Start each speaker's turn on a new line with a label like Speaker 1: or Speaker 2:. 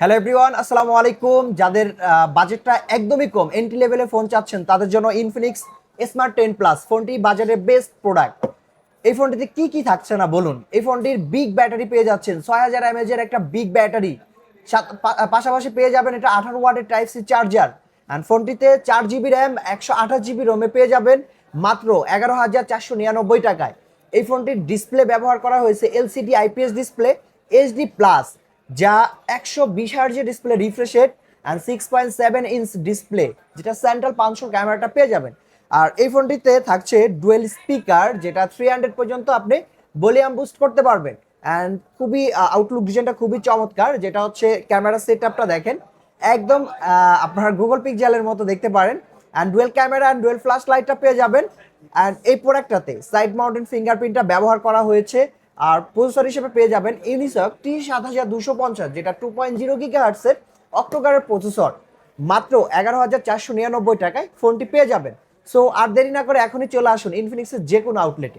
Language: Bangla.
Speaker 1: হ্যালো এভরিওয়ান আসসালামু আলাইকুম। যাদের বাজেটটা একদমই কম এন্ট্রি লেভেলে ফোন চাচ্ছেন, তাদের জন্য ইনফিনিক্স স্মার্ট টেন প্লাস ফোনটি বাজারের বেস্ট প্রোডাক্ট এই ফোনটিতে কি কি থাকছে না বলুন? এই ফোনটির বিগ ব্যাটারি পেয়ে যাচ্ছেন, ছয় হাজার এর একটা বিগ ব্যাটারি পাশাপাশি পেয়ে যাবেন এটা আঠারো ওয়াটের টাইপ সি চার্জার অ্যান্ড ফোনটিতে চার জিবি র্যাম একশো আঠাশ জিবি রোমে পেয়ে যাবেন, মাত্র এগারো হাজার চারশো নিরানব্বই টাকায়। এই ফোনটির ডিসপ্লে ব্যবহার করা হয়েছে LCD IPS display HD plus যা একশো বিশ হার্জের display refresh rate and six point seven inch display যেটা সেন্ট্রাল পাঁচশো ক্যামেরাটা পেয়ে যাবেন। আর এই ফোনটিতে থাকছে ডুয়েল স্পিকার যেটা থ্রি হান্ড্রেড পর্যন্ত আপনি ভলিউম বুস্ট করতে পারবেন। অ্যান্ড খুবই আউটলুক ডিজাইনটা খুবই চমৎকার, যেটা হচ্ছে ক্যামেরা সেট আপটা দেখেন। একদম আপনার গুগল পিকজেলের মতো দেখতে পারেন। And dual camera and dual flash লাইটটা পেয়ে যাবেন। অ্যান্ড এই প্রোডাক্টটাতে সাইড মাউন্টেন ফিঙ্গারপ্রিন্টটা ব্যবহার করা হয়েছে। আর প্রসেসর হিসেবে পেয়ে যাবেন ইউনিসক টি সাত হাজার দুশো পঞ্চাশ, যেটা টু পয়েন্ট জিরো গিগা হার্টসের অক্টোকারের প্রসেসর মাত্র এগারো হাজার চারশো নিরানব্বই টাকায় ফোনটি পেয়ে যাবেন। সো আর দেরি না করে এখনই চলে আসুন ইনফিনিক্সের যে কোনো আউটলেটে